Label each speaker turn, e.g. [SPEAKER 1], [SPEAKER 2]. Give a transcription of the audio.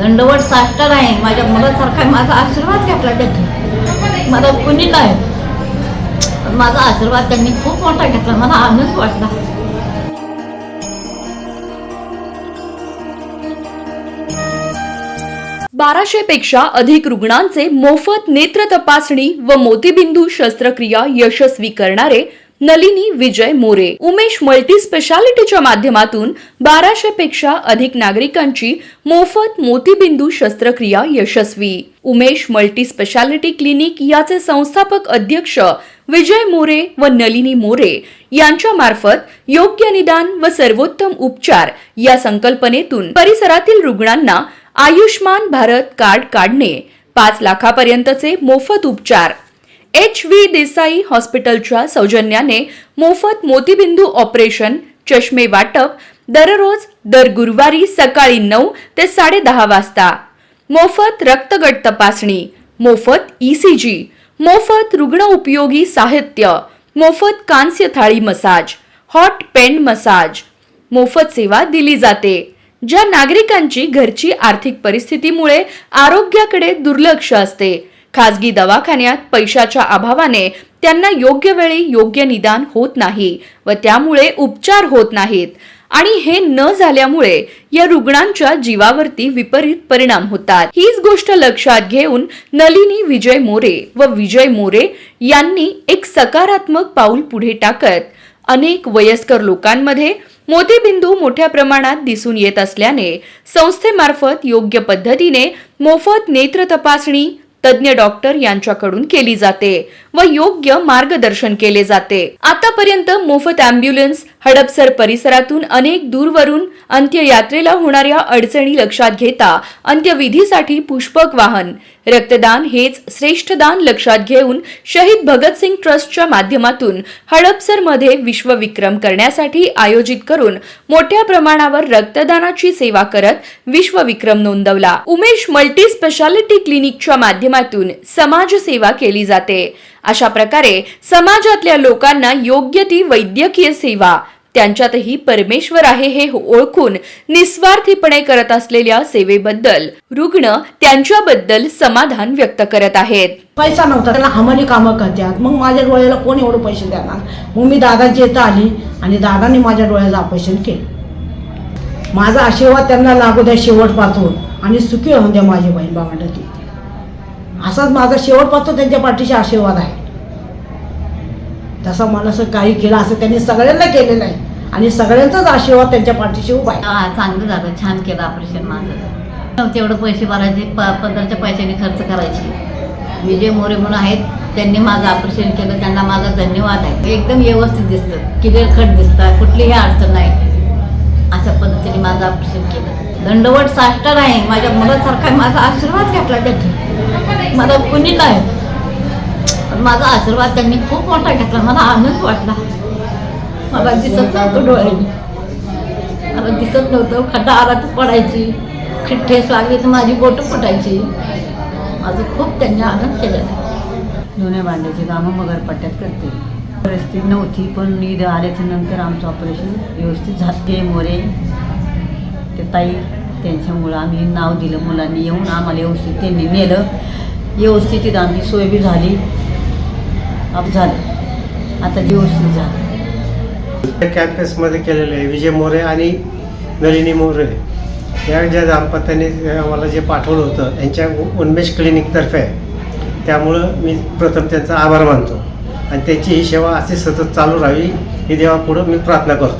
[SPEAKER 1] दंडवट साष्टांग आहे माझ्या मुलासारखा माझा आशीर्वाद घेतला त्यांनी मला कुणी नाही. पण माझा आशीर्वाद त्यांनी खूप मोठा घेतला. मला आनंद वाटला.
[SPEAKER 2] बाराशे पेक्षा अधिक रुग्णांचे मोफत नेत्र तपासणी व मोतीबिंदू शस्त्रक्रिया यशस्वी करणारे नलिनी विजय मोरे. उमेश मल्टी स्पेशालिटीच्या माध्यमातून बाराशे पेक्षा अधिक नागरिकांची मोफत मोतीबिंदू शस्त्रक्रिया यशस्वी. उमेश मल्टी स्पेशालिटी क्लिनिक याचे संस्थापक अध्यक्ष विजय मोरे व नलिनी मोरे यांच्या मार्फत योग्य निदान व सर्वोत्तम उपचार या संकल्पनेतून परिसरातील रुग्णांना आयुष्मान भारत कार्ड काढणे पाच लाखापर्यंतचे मोफत उपचार. एच व्ही देसाई हॉस्पिटलच्या सौजन्याने मोफत मोतीबिंदू ऑपरेशन चष्मे वाटप दररोज दर गुरुवारी सकाळी नऊ ते साडेदहा वाजता. मोफत रक्तगट तपासणी मोफत ईसीजी मोफत रुग्ण उपयोगी साहित्य मोफत कांस्य थाळी मसाज हॉट पेंड मसाज. मोफत सेवा दिली जाते. ज्या नागरिकांची घरची आर्थिक परिस्थितीमुळे आरोग्याकडे दुर्लक्ष असते खाजगी दवाखान्यात पैशाच्या अभावाने त्यांना योग्य वेळी योग्य निदान होत नाही व त्यामुळे उपचार होत नाहीत. आणि हे न झाल्यामुळे या रुग्णांच्या जीवावरती विपरीत परिणाम होतात. हीच गोष्ट लक्षात घेऊन नलिनी विजय मोरे व विजय मोरे यांनी एक सकारात्मक पाऊल पुढे टाकत अनेक वयस्कर लोकांमध्ये मोतीबिंदू मोठ्या प्रमाणात दिसून येत असल्याने संस्थेमार्फत योग्य पद्धतीने मोफत नेत्र तपासणी तज्ज्ञ डॉक्टर यांच्याकडून केली जाते व योग्य मार्गदर्शन केले जाते. आतापर्यंत मोफत अँब्युलन्स हडपसर परिसरातून अनेक दूरवरून अंत्ययात्रेला होणाऱ्या अडचणी लक्षात घेता अंत्यविधीसाठी पुष्पक वाहन रक्तदान हेच श्रेष्ठ दान लक्षात घेऊन शहीद भगतसिंग ट्रस्टच्या माध्यमातून हडपसरमध्ये विश्वविक्रम करण्यासाठी आयोजित करून मोठ्या प्रमाणावर रक्तदानाची सेवा करत विश्वविक्रम नोंदवला. उमेश मल्टी स्पेशालिटी क्लिनिकच्या माध्यमातून समाजसेवा केली जाते. अशा प्रकारे समाजातल्या लोकांना योग्य ती वैद्यकीय सेवा त्यांच्यातही परमेश्वर आहे हे ओळखून निस्वार्थीपणे करत असलेल्या सेवेबद्दल रुग्ण त्यांच्याबद्दल समाधान व्यक्त करत आहेत.
[SPEAKER 3] पैसा नव्हता त्याला हमाली कामं करतात. मग माझ्या डोळ्याला कोण एवढं पैसे देणार? मग मी दादाची इथं आली आणि दादाने माझ्या डोळ्याचं ऑपरेशन केलं. माझा आशीर्वाद त्यांना लागू द्या शेवट पाहतो आणि सुखी होऊन द्या माझी बहीण भावंडाची असाच माझा शेवट पाहतो त्यांच्या पाठीशी आशीर्वाद आहे. तसं मला असं काही केलं असं त्यांनी सगळ्यांना केलेलं आहे आणि सगळ्यांचाच आशीर्वाद त्यांच्या पाठीशी उभा आहे.
[SPEAKER 1] हा, चांगलं झालं. छान केलं ऑपरेशन माझं. तेवढं पैसे भरायचे प पदरच्या पैशाने खर्च करायचे. विजय मोरे म्हणून आहेत त्यांनी माझं ऑपरेशन केलं त्यांना माझा धन्यवाद आहे. एकदम व्यवस्थित दिसतं क्लिअर कट दिसतं कुठलीही अडचण नाही. अशा पद्धतीने माझं ऑपरेशन केलं. दंडवट साष्टर आहे. माझ्या मुलासारखा माझा आशीर्वाद घेतला त्याची मला कुणी नाही माझा आशीर्वाद त्यांनी खूप मोठा घेतला. मला आनंद वाटला. मला दिसत नव्हतं डोळ्यांनी मला दिसत नव्हतं खड्डा आला तर पडायची. ठेस लागली तर माझी बोटं फुटायची. माझं खूप त्यांनी आनंद केला.
[SPEAKER 4] जुन्या भांड्याची कामं मगरपट्ट्यात करते. परिस्थिती नव्हती पण ईद आल्याच्यानंतर आमचं ऑपरेशन व्यवस्थित झाले मोरे. ते ताई त्यांच्यामुळं आम्ही नाव दिलं मुलांनी येऊन आम्हाला व्यवस्थित त्यांनी नेलं. व्यवस्थित आमची सोय बी झाली. अप झालं. आता व्यवस्थित झालं.
[SPEAKER 5] कॅम्पसमध्ये केलेले आहे विजय मोरे आणि नलिनी मोरे. या ज्या दाम्पत्याने आम्हाला जे पाठवलं होतं यांच्या उन्मेष क्लिनिकतर्फे त्यामुळं मी प्रथम त्यांचा आभार मानतो. आणि त्यांची ही सेवा अशी सतत चालू राहावी ही देवापुढं मी प्रार्थना करतो.